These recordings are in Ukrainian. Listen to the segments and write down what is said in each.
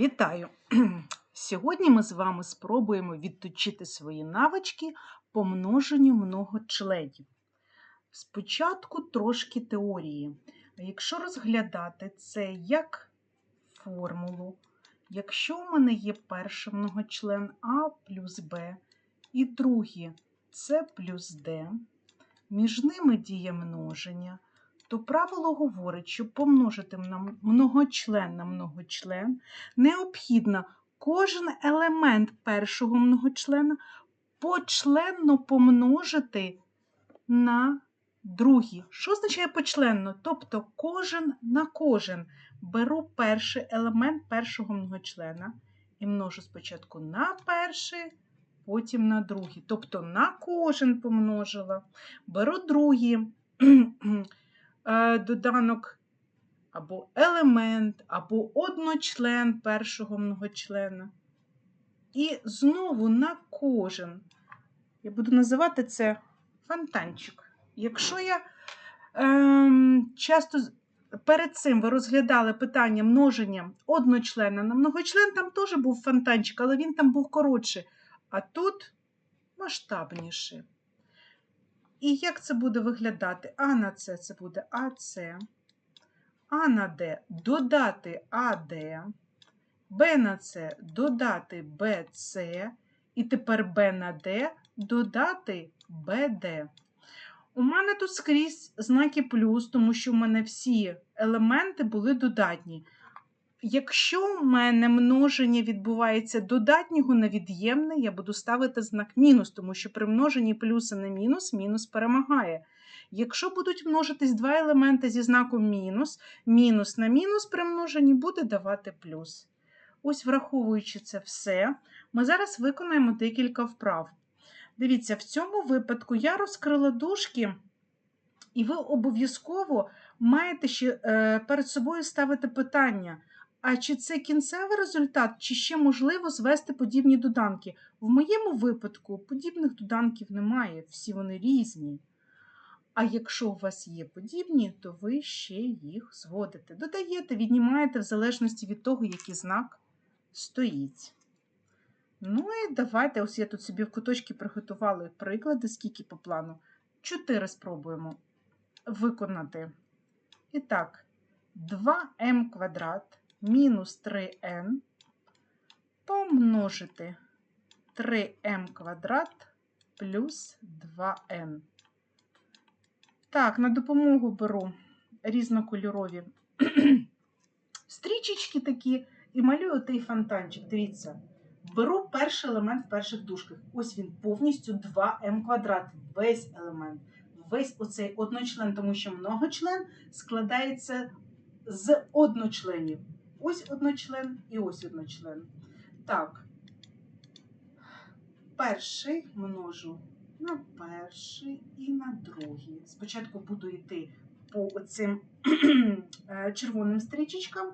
Вітаю! Сьогодні ми з вами спробуємо відточити свої навички по множенню многочленів. Спочатку трошки теорії. Якщо розглядати це як формулу, якщо у мене є перший многочлен А плюс Б і другий С плюс Д, між ними діє множення, то правило говорить, щоб помножити на многочлен на многочлен, необхідно кожен елемент першого многочлена почленно помножити на другий. Що означає почленно? Тобто кожен на кожен. Беру перший елемент першого многочлена і множу спочатку на перший, потім на другий. Тобто на кожен помножила. Беру другий доданок або елемент, або одночлен першого многочлена. І знову на кожен. Я буду називати це фонтанчик. Якщо я е, часто перед цим ви розглядали питання множення одночлена на многочлен, там теж був фонтанчик, але він там був коротший. А тут масштабніший. І як це буде виглядати? А на С це буде АС, А на Д додати АД, Б на С додати БС, і тепер Б на Д додати БД. У мене тут скрізь знаки плюс, тому що в мене всі елементи були додатні. Якщо в мене множення відбувається додатнього на від'ємне, я буду ставити знак мінус, тому що при множенні плюса на мінус, мінус перемагає. Якщо будуть множитись два елементи зі знаком мінус, мінус на мінус при множенні буде давати плюс. Ось, враховуючи це все, ми зараз виконаємо декілька вправ. Дивіться, в цьому випадку я розкрила дужки, і ви обов'язково маєте ще е, перед собою ставити питання. А чи це кінцевий результат, чи ще можливо звести подібні доданки? В моєму випадку подібних доданків немає, всі вони різні. А якщо у вас є подібні, то ви ще їх зводите. Додаєте, віднімаєте в залежності від того, який знак стоїть. Ну і давайте, ось я тут собі в куточки приготувала приклади, скільки по плану. Чотири спробуємо виконати. І так, 2m квадрат мінус 3n помножити 3m квадрат плюс 2n. Так, на допомогу беру різнокольорові стрічечки такі і малюю той фонтанчик. Дивіться, беру перший елемент в перших дужках. Ось він повністю 2m квадрат, весь елемент. Весь оцей одночлен, тому що многочлен складається з одночленів. Ось одночлен і ось одночлен. Так. Перший множу на перший і на другий. Спочатку буду йти по цим червоним стрічечкам,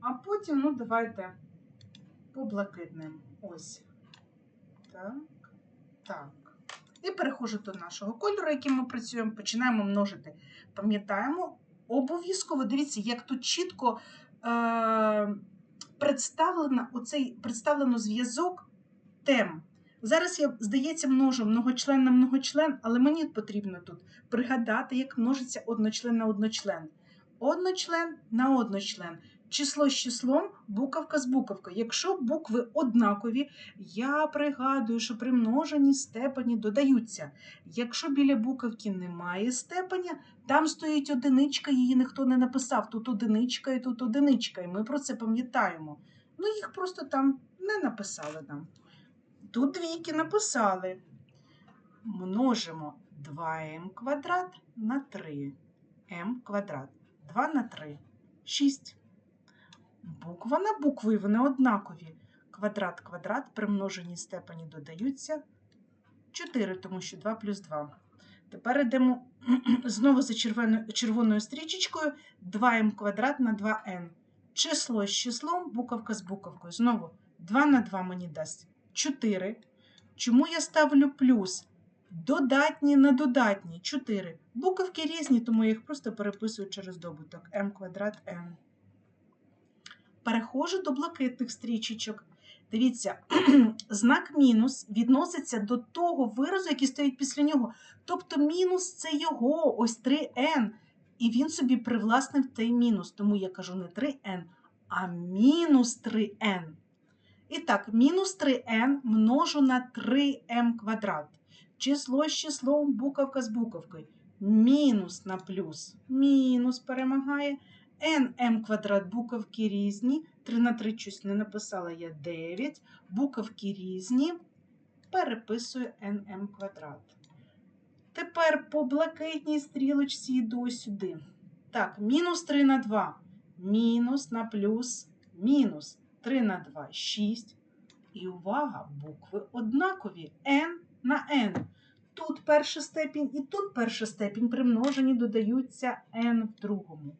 а потім, ну, давайте по блакитним. Ось. Так, так. І переходжу до нашого кольору, яким ми працюємо, починаємо множити. Пам'ятаємо, обов'язково дивіться, як тут чітко е, представлено, оцей, представлено зв'язок тем. Зараз я, здається, множу многочлен на многочлен, але мені потрібно тут пригадати, як множиться одночлен на одночлен. Одночлен на одночлен. Число з числом, буковка з буковкою. Якщо букви однакові, я пригадую, що при множенні степені додаються. Якщо біля буковки немає степеня, там стоїть одиничка, її ніхто не написав. Тут одиничка і тут одиничка, і ми про це пам'ятаємо. Ну, їх просто там не написали нам. Тут двійки написали. Множимо 2м квадрат на 3. м квадрат. 2 на 3. 6. Буква на букву, і вони однакові. Квадрат, квадрат при множенні степені додаються 4, тому що 2 плюс 2. Тепер йдемо знову за червоною, червоною стрічечкою 2м квадрат на 2n. Число з числом, буковка з буковкою. Знову 2 на 2 мені дасть 4. Чому я ставлю плюс? Додатні на додатні 4. Буковки різні, тому я їх просто переписую через добуток m квадрат n. Переходжу до блакитних стрічечок. Дивіться, знак мінус відноситься до того виразу, який стоїть після нього. Тобто мінус це його, ось 3n. І він собі привласнив той мінус. Тому я кажу не 3n, а мінус 3n. І так, мінус 3n множу на 3m квадрат. Число з числом, буковка з буковкою. Мінус на плюс. Мінус перемагає. Nm квадрат буковки різні. 3 на 3 щось не написала я 9. Буковки різні. Переписую nm квадрат. Тепер по блакитній стрілочці йду сюди. Так, мінус 3 на 2. Мінус на плюс мінус. 3 на 2 6. І увага, букви однакові. N на N. Тут перша степінь і тут перша степінь примножені додаються n в другому.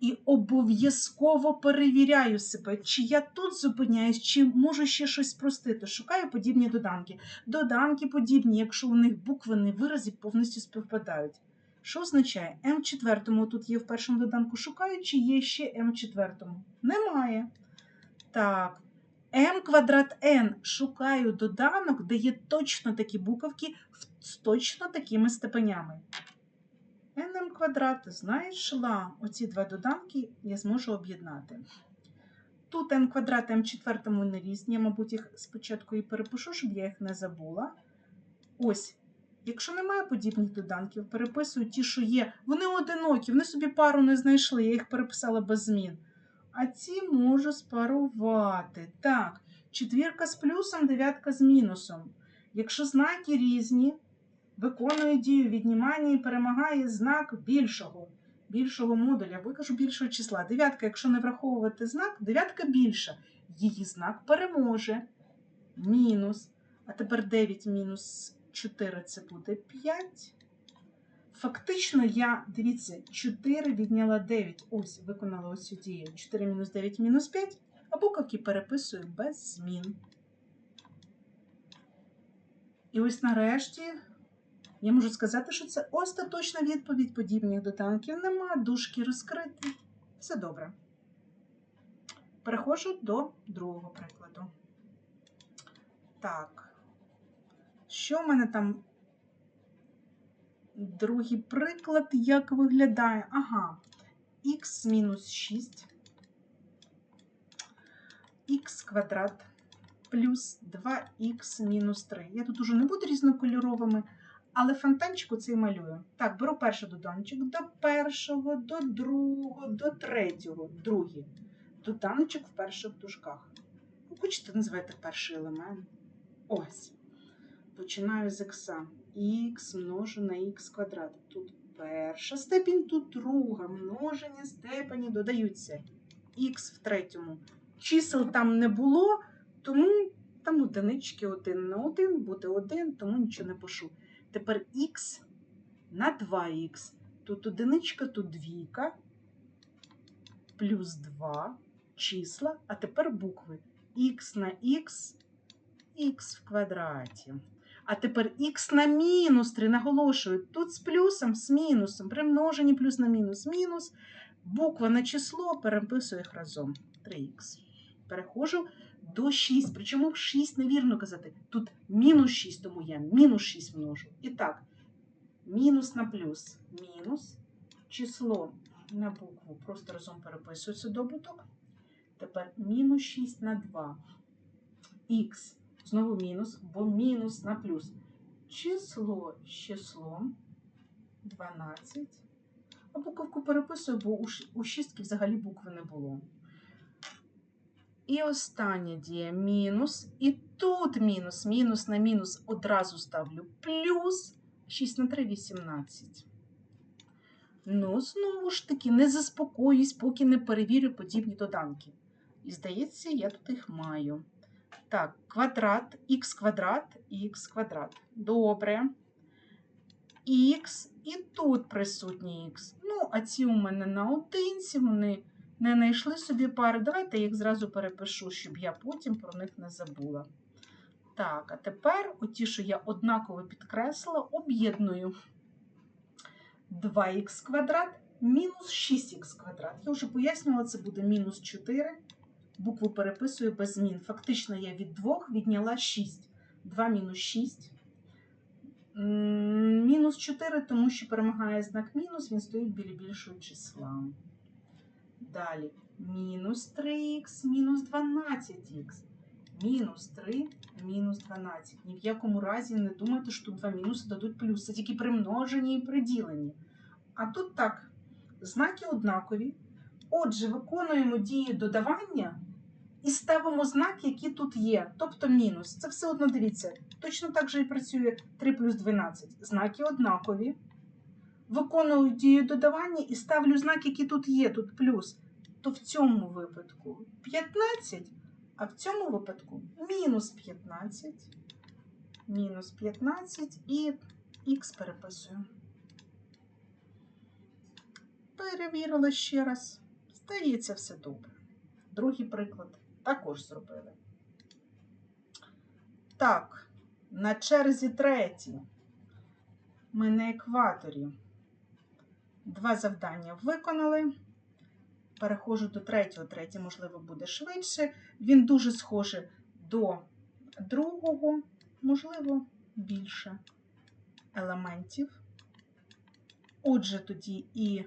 І обов'язково перевіряю себе, чи я тут зупиняюсь, чи можу ще щось спростити. Шукаю подібні доданки. Доданки подібні, якщо у них буквені вирази повністю співпадають. Що означає? М в четвертому тут є в першому доданку. Шукаю, чи є ще М в четвертому. Немає. Так. М квадрат N шукаю доданок, де є точно такі буковки з точно такими степенями. Nm квадрат знайшла. Оці два доданки я зможу об'єднати. Тут n квадрат m четвертому не різні. Я, мабуть, їх спочатку і перепишу, щоб я їх не забула. Ось. Якщо немає подібних доданків, переписую ті, що є. Вони одинокі, вони собі пару не знайшли, я їх переписала без змін. А ці можу спарувати. Так, четвірка з плюсом, дев'ятка з мінусом. Якщо знаки різні, виконує дію віднімання і перемагає знак більшого, більшого модуля, або я кажу більшого числа. Дев'ятка, якщо не враховувати знак, дев'ятка більша. Її знак переможе. Мінус. А тепер 9 мінус 4 це буде 5. Фактично, я, дивіться, 4 відняла 9. Ось, виконала ось цю дію. 4 мінус 9 мінус 5, а буковки переписую без змін. І ось нарешті я можу сказати, що це остаточна відповідь подібних доданків. Нема дужки розкриті. Все добре. Переходжу до другого прикладу. Так. Що в мене там? Другий приклад, як виглядає? Ага, х мінус 6, х квадрат плюс 2х мінус 3. Я тут уже не буду різнокольоровими, але фонтанчик оцей малюю. Так, беру перший доданчик до першого, до другого, до третього, другий. Доданчик в перших дужках. Ну, Хочете, називайте перший елемент. Ось. Починаю з х. х множу на х квадрат. Тут перша степінь, тут друга. Множення степені додаються. х в третьому. Чисел там не було, тому там одинички один на один, буде один, тому нічого не пишу. Тепер х на 2х. Тут одиничка, тут двійка, плюс 2 числа, а тепер букви х на х, х в квадраті. А тепер х на мінус 3, наголошую, тут з плюсом, з мінусом, при множенні плюс на мінус, мінус, буква на число, переписую їх разом. 3х. Переходжу до 6. Причому 6 невірно казати. Тут мінус 6, тому я мінус 6 множу. І так, мінус на плюс, мінус, число на букву, просто разом переписую це добуток. Тепер мінус 6 на 2. Х. Знову мінус, бо мінус на плюс. Число з числом 12. А буковку переписую, бо у шістки взагалі букви не було. І остання дія мінус. І тут мінус, мінус на мінус одразу ставлю плюс 6 на 3 18. Ну, знову ж таки, не заспокоюсь, поки не перевірю подібні доданки. І здається, я тут їх маю. Так, квадрат, х квадрат, х квадрат. Добре. Х і тут присутній х. Ну, а ці у мене на одинці, вони не знайшли собі пари. Давайте я їх зразу перепишу, щоб я потім про них не забула. Так, а тепер оті, що я однаково підкреслила, об'єдную 2х квадрат мінус 6х квадрат. Я вже пояснювала, це буде мінус 4. Букву переписую без змін. Фактично я від 2 відняла 6. 2 мінус 6. Мінус 4, тому що перемагає знак мінус, він стоїть біля більшого числа. Далі. Мінус 3х, мінус 12х. Мінус 3, мінус 12. Ні в якому разі не думайте, що тут два мінуси дадуть плюс. Це тільки при множенні і при діленні. А тут так, знаки однакові. Отже, виконуємо дії додавання і ставимо знак, які тут є, тобто мінус. Це все одно дивіться. Точно так же і працює 3 плюс 12. Знаки однакові. Виконую дію додавання і ставлю знак, які тут є, тут плюс. То в цьому випадку 15, а в цьому випадку мінус 15. Мінус 15 і х переписую. Перевірила ще раз. Здається, все добре. Другий приклад також зробили. Так, на черзі третій. Ми на екваторі. Два завдання виконали. Переходжу до третього. Третє, можливо, буде швидше. Він дуже схожий до другого, можливо, більше елементів. Отже, тоді і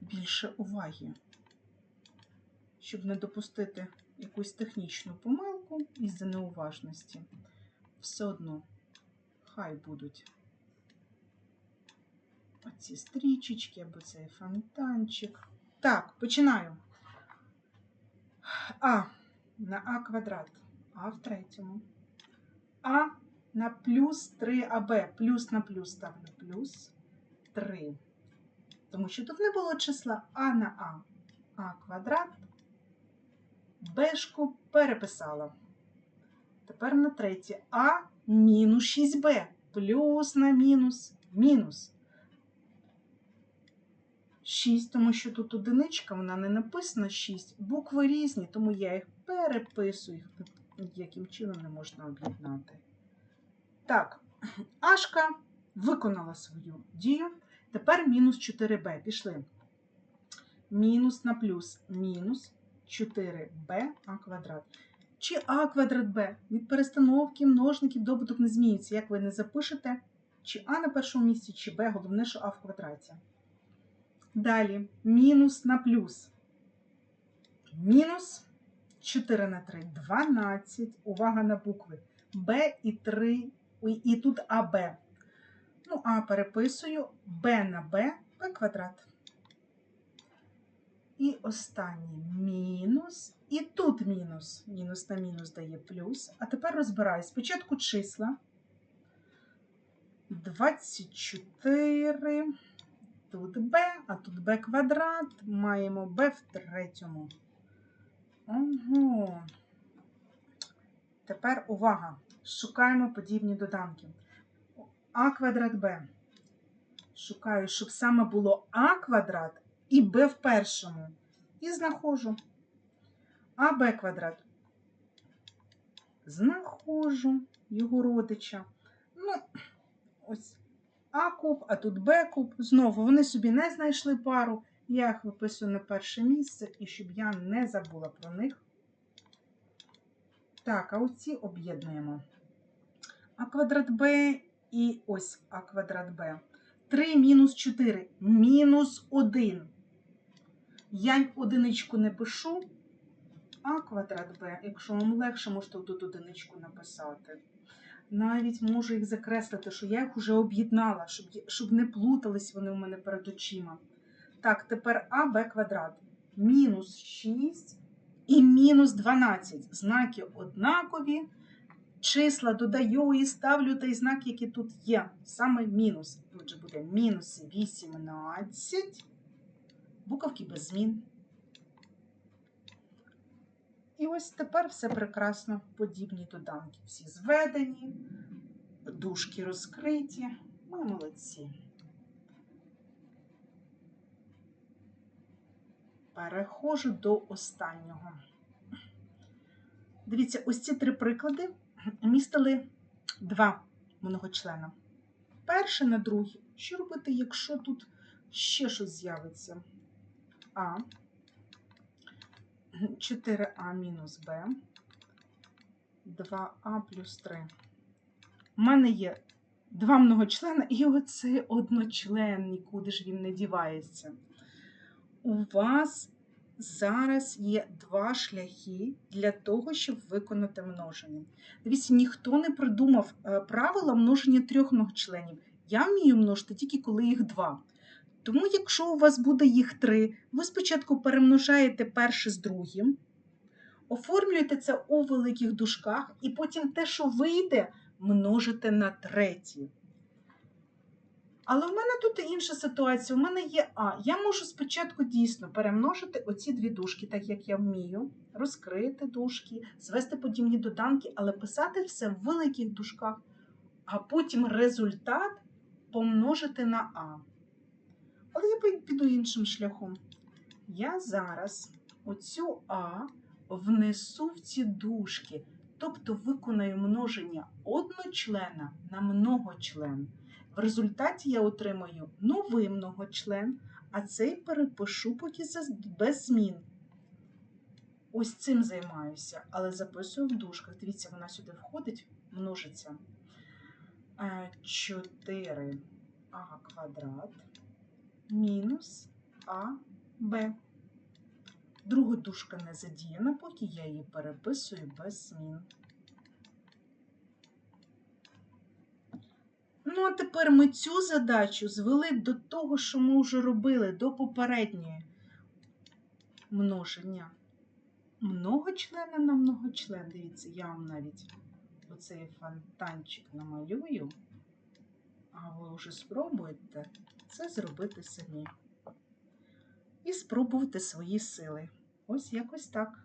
більше уваги, щоб не допустити якусь технічну помилку із-за неуважності. Все одно хай будуть оці стрічечки або цей фонтанчик. Так, починаю. А на А квадрат, А в третьому. А на плюс 3АБ. Плюс на плюс ставлю плюс 3. Тому що тут не було числа А на А. А квадрат. Бешку переписала. Тепер на третє. А мінус 6Б. Плюс на мінус. Мінус. 6, тому що тут одиничка, вона не написана 6. Букви різні, тому я їх переписую. Яким чином не можна об'єднати. Так, Ашка виконала свою дію. Тепер мінус 4b. Пішли. Мінус на плюс мінус 4b а квадрат. Чи а квадрат b? Від перестановки множників добуток не змінюється. Як ви не запишете, чи а на першому місці, чи b, головне, що а в квадраті. Далі мінус на плюс. Мінус 4 на 3 12. Увага на букви. Б і 3, і тут АБ. Ну, А переписую Б на Б, Б квадрат. І останній мінус. І тут мінус. Мінус на мінус дає плюс. А тепер розбираю. Спочатку числа. 24. Тут b, а тут b квадрат. Маємо b в третьому. Ого. Тепер увага. Шукаємо подібні доданки. А квадрат b. Шукаю, щоб саме було а квадрат і b в першому. І знаходжу. А b квадрат. Знаходжу його родича. Ну, ось. А куб, а тут Б куб. Знову вони собі не знайшли пару. Я їх виписую на перше місце, і щоб я не забула про них. Так, а оці об'єднуємо. А квадрат Б і ось А квадрат Б. 3 мінус 4 мінус 1. Я одиничку не пишу. А квадрат Б. Якщо вам легше, можете тут одиничку написати навіть можу їх закреслити, що я їх вже об'єднала, щоб, щоб не плутались вони у мене перед очима. Так, тепер А, Б квадрат. Мінус 6 і мінус 12. Знаки однакові. Числа додаю і ставлю той знак, який тут є. Саме мінус. Отже, буде мінус 18. Буковки без змін. І ось тепер все прекрасно. Подібні доданки. Всі зведені, дужки розкриті. Ми молодці. Переходжу до останнього. Дивіться, ось ці три приклади містили два многочлена. Перший на другий. Що робити, якщо тут ще щось з'явиться. А. 4а мінус Б. 2а плюс 3. У мене є два многочлена і оцей одночлен, нікуди ж він не дівається. У вас зараз є два шляхи для того, щоб виконати множення. Дивіться, ніхто не придумав е, правила множення трьох многочленів. Я вмію множити тільки коли їх два. Тому, якщо у вас буде їх три, ви спочатку перемножаєте перше з другим, оформлюєте це у великих дужках, і потім те, що вийде, множите на треті. Але в мене тут інша ситуація. У мене є А. Я можу спочатку дійсно перемножити оці дві дужки, так як я вмію, розкрити дужки, звести подібні доданки, але писати все в великих дужках, а потім результат помножити на А. Але я піду іншим шляхом. Я зараз оцю А внесу в ці дужки, тобто виконаю множення одночлена на многочлен. В результаті я отримаю новий многочлен, а цей перепишу поки без змін. Ось цим займаюся, але записую в дужках. Дивіться, вона сюди входить, множиться. 4а квадрат мінус АБ. Друга дужка не задіяна, поки я її переписую без змін. Ну, а тепер ми цю задачу звели до того, що ми вже робили, до попередньої множення. Многочлена на многочлен. Дивіться, я вам навіть оцей фонтанчик намалюю, а ви вже спробуєте це зробити самі. І спробувати свої сили. Ось якось так.